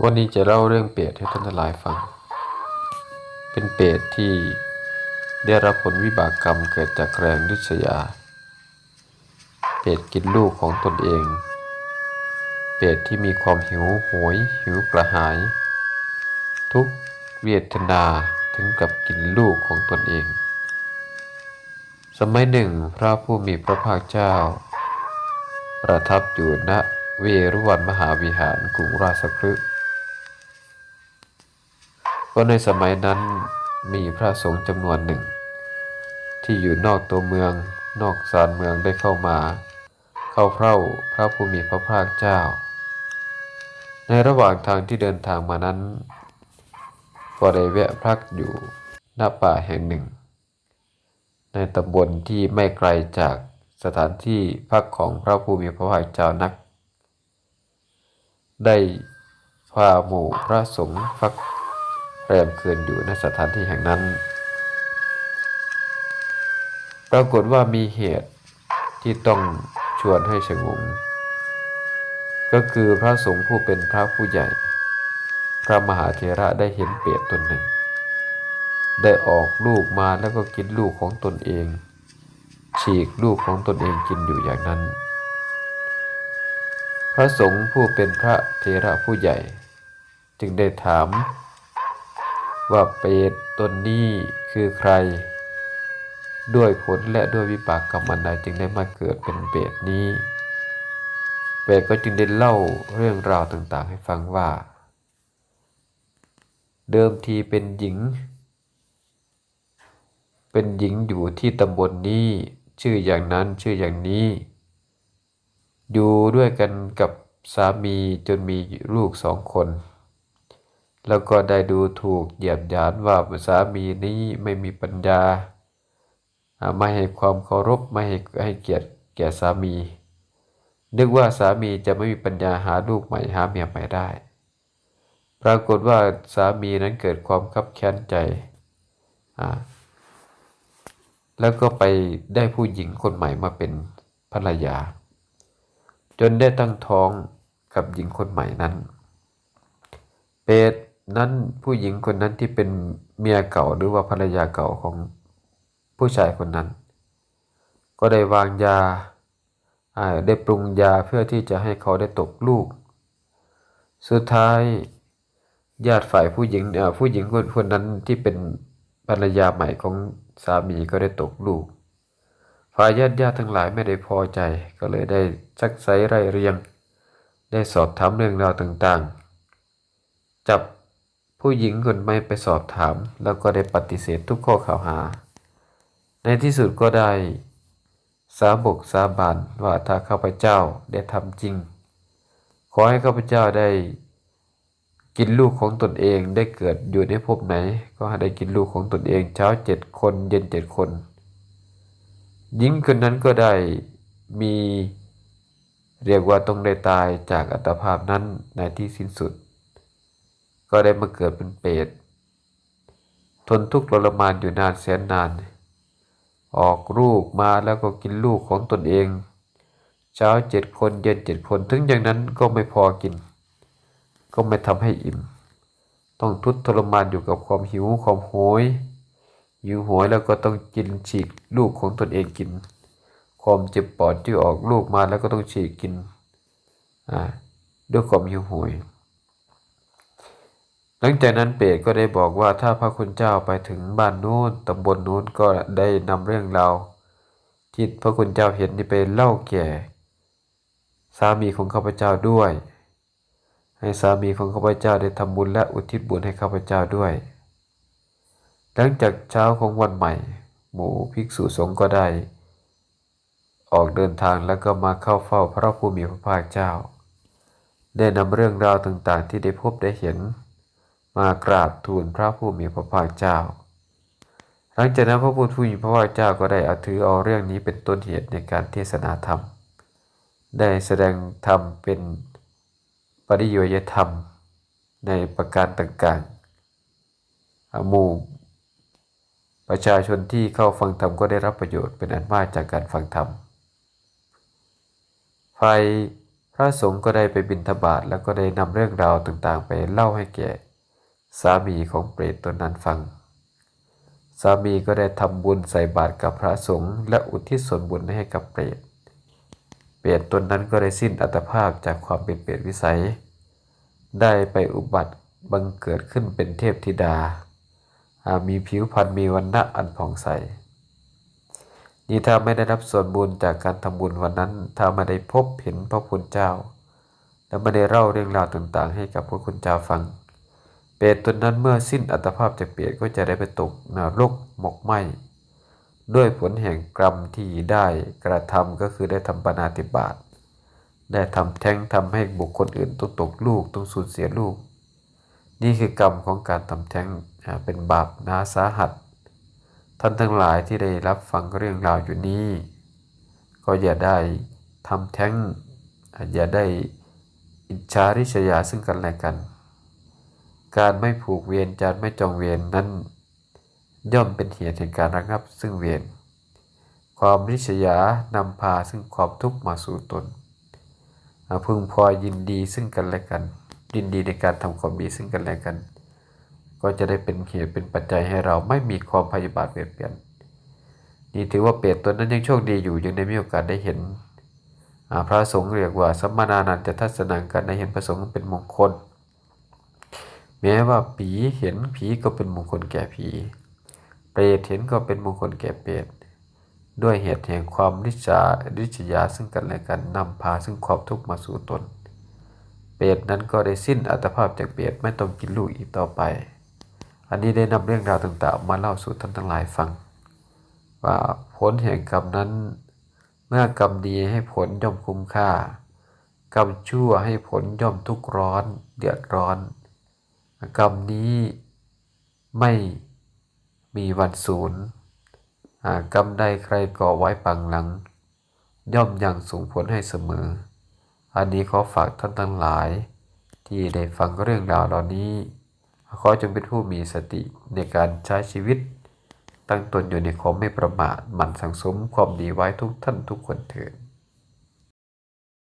วันนี้จะเล่าเรื่องเปรตให้ท่านทั้งหลายฟัง เป็นเปรตที่ได้รับผลวิบากกรรมเกิดจากแรงดุษยา เปรตกินลูกของตนเอง เปรตที่มีความหิวโหย หิวกระหาย ทุกเวทนาถึงกับกินลูกของตนเอง สมัยหนึ่งพระผู้มีพระภาคเจ้า ประทับอยู่ณเวรุวันมหาวิหารกรุงราชคฤห์ ก็ในสมัยนั้นมีพระสงฆ์จำนวนหนึ่ง ที่อยู่นอกตัวเมืองนอกศาลเมืองได้เข้ามา เข้าเฝ้าพระผู้มีพระภาคเจ้า ในระหว่างทางที่เดินทางมานั้น ก็ได้แวะพักอยู่หน้าป่าแห่งหนึ่ง ในตำบลที่ไม่ไกลจากสถานที่พักของพระผู้มีพระภาคเจ้านัก ได้พาหมู่พระสงฆ์พัก แรมคืนอยู่ในสถานที่แห่งนั้น ปรากฏว่ามีเหตุที่ต้องชวนให้สงบก็คือพระสงฆ์ผู้เป็นพระผู้ใหญ่ พระมหาเถระได้เห็นเปรตตนหนึ่ง ได้ออกลูกมาแล้วก็กินลูกของตนเอง ฉีกลูกของตนเองกินอยู่อย่างนั้น พระสงฆ์ผู้เป็นพระเถระผู้ใหญ่ จึงได้ถาม ว่าเปรตตนนี้คือใคร ด้วยผลและด้วยวิบากกรรมอันใดจึงได้มาเกิดเป็นเปรตนี้ เปรตก็จึงได้เล่าเรื่องราวต่างๆ ให้ฟังว่า เดิมทีเป็นหญิง เป็นหญิงอยู่ที่ตำบลนนี้ ชื่ออย่างนั้นชื่ออย่างนี้ อยู่ด้วยกันกับสามีจนมีลูกสองคน แล้วก็ได้ดูถูกเหยียดหยามว่าสามีนี้ไม่มีปัญญา ไม่ให้ความเคารพไม่ให้ให้เกียรติแก่สามี นึกว่าสามีจะไม่มีปัญญาหาลูกใหม่หาเมียใหม่ได้ ปรากฏว่าสามีนั้นเกิดความคับแค้นใจ แล้วก็ไปได้ผู้หญิงคนใหม่มาเป็นภรรยา จนได้ตั้งท้องกับหญิงคนใหม่นั้น เปรต นั้นผู้หญิงคนนั้นที่เป็นเมียเก่าหรือว่าภรรยาเก่าของผู้ชายคนนั้น ก็ได้วางยาได้ปรุงยาเพื่อที่จะให้เขาได้ตกลูก สุดท้ายญาติฝ่ายผู้หญิงผู้หญิงคนคนนั้นที่เป็นภรรยาใหม่ของสามีก็ได้ตกลูก ฝ่ายญาติญาติทั้งหลายไม่ได้พอใจ ก็เลยได้ชักไซไร่เรียง ได้สอบถามเรื่องราวต่างๆ จับ ผู้หญิงคนไม่ไปสอบถาม แล้วก็ได้ปฏิเสธทุกข้อกล่าวหา ในที่สุดก็ได้ สาบกสาบานว่าถ้าข้าพเจ้าได้ทำจริง ขอให้ข้าพเจ้าได้ กินลูกของตนเองได้เกิดอยู่ในภพไหน ก็ให้ได้กินลูกของตนเองเช้าเจ็ดคนเย็นเจ็ดคน หญิงคนนั้นก็ได้มีเรียกว่าต้องได้ตายจากอัตภาพนั้นในที่สิ้นสุด ก็ได้มาเกิดเป็นเปรตทนทุกข์ทรมานอยู่นานแสนนาน ออกลูกมาแล้วก็กินลูกของตนเอง เช้าเจ็ดคนเย็นเจ็ดคนถึงอย่างนั้นก็ไม่พอกิน ก็ไม่ทำให้อิ่ม ต้องทุกข์ทรมานอยู่กับความหิวความโหยหิวโหยแล้วก็ต้องกินฉีกลูกของตนเองกิน ความเจ็บปอดที่ออกลูกมาแล้วก็ต้องฉีกกินอ่าด้วยความหิวโหย หลังจากนั้นเปรตก็ได้บอกว่าถ้าพระคุณเจ้าไปถึงบ้านนู้นตำบลนู้นก็ได้นำเรื่องราวที่พระคุณเจ้าเห็นนี่ไปเล่าแก่ สามีของข้าพเจ้าด้วย ให้สามีของข้าพเจ้าได้ทำบุญและอุทิศบุญให้ข้าพเจ้าด้วย หลังจากเช้าของวันใหม่ หมู่ภิกษุสงฆ์ก็ได้ ออกเดินทางแล้วก็มาเข้าเฝ้าพระผู้มีพระภาคเจ้า ได้นำเรื่องราวต่างๆ ที่ได้พบได้เห็น มากราบทูลพระผู้มีพระภาคเจ้า หลังจากนั้นพระผู้มีพระภาคเจ้าก็ได้อาถือเอาเรื่องนี้เป็นต้นเหตุในการเทศนาธรรม ได้แสดงธรรมเป็นปริโยยธรรมในประการต่างๆหมู่ประชาชนที่เข้าฟังธรรมก็ได้รับประโยชน์เป็นอันมากจากการฟังธรรมฝ่ายพระสงฆ์ก็ได้ไปบิณฑบาตแล้วก็ได้นำเรื่องราวต่างๆ ไปเล่าให้แก่ สามีของเปรตตนนั้นฟัง สามีก็ได้ทำบุญใส่บาตรกับพระสงฆ์และอุทิศส่วนบุญให้กับเปรต เปรตตนนั้นก็ได้สิ้นอัตภาพจากความเป็นเปรตวิสัย ได้ไปอุบัติบังเกิดขึ้นเป็นเทพธิดา มีผิวพรรณมีวันณะอันผ่องใส นี่ถ้าไม่ได้รับส่วนบุญจากการทำบุญวันนั้น ถ้าไม่ได้พบเห็นพระคุณเจ้า และไม่ได้เล่าเรื่องราวต่างๆ ให้กับพระคุณเจ้าฟัง เปรตตนนั้นเมื่อสิ้นอัตภาพจากเปรตก็จะได้ไปตกนรกหมกไหมด้วยผลแห่งกรรมที่ได้กระทำก็คือได้ทำปานาติบาตได้ทำแท้งทำให้บุคคลอื่นต้องตกลูกต้องสูญเสียลูก นี่คือกรรมของการทำแท้งเป็นบาปนาสาหัส ท่านทั้งหลายที่ได้รับฟังเรื่องราวอยู่นี้ ก็อย่าได้ทำแท้งอ่าอย่าได้อิจฉาริษยาซึ่งกันและกัน การไม่ผูกเวรการไม่จองเวรนนั้น ย่อมเป็นเหตุแห่งการระงับซึ่งเวรความริษยานำพาซึ่งความทุกข์มาสู่ตนพึงพอยินดีซึ่งกันและกัน ยินดีในการทำความดีซึ่งกันและกัน ก็จะได้เป็นเหตุเป็นปัจจัยให้เราไม่มีความพยาบาทเบียดเบียนนี่ถือว่าเปรตตัวนั้นยังโชคดีอยู่ยังได้มีโอกาสได้เห็นพระสงฆ์เรียกว่าสัมมานานันจะทัศนังการได้เห็นพระสงฆ์เป็นมงคล แม้ว่าผีเห็นผีก็เป็นมงคลแก่ผี เปรตเห็นก็เป็นมงคลแก่เปรต ด้วยเหตุแห่งความริษาริษยาซึ่งกันและกันนำพาซึ่งความทุกข์มาสู่ตน เปรตนั้นก็ได้สิ้นอัตภาพจากเปรตไม่ต้องกินลูกอีกต่อไป อันนี้ได้นำเรื่องราวต่างๆ มาเล่าสู่ท่านทั้งหลายฟัง ว่าผลแห่งกรรมนั้น เมื่อกรรมดีให้ผลย่อมคุ้มค่ากรรมชั่วให้ผลย่อมทุกข์ร้อน เดือดร้อน กรรมนี้ไม่มีวันสูญหากกรรมใดใครก่อไว้ปังหลัง ย่อมยังส่งผลให้เสมอ อันนี้ขอฝากท่านทั้งหลาย ที่ได้ฟังเรื่องราวเหล่านี้ขอจงเป็นผู้มีสติในการใช้ชีวิต ตั้งตนอยู่ในความไม่ประมาทหมั่นสังสมความดีไว้ทุกท่านทุกคนเถิด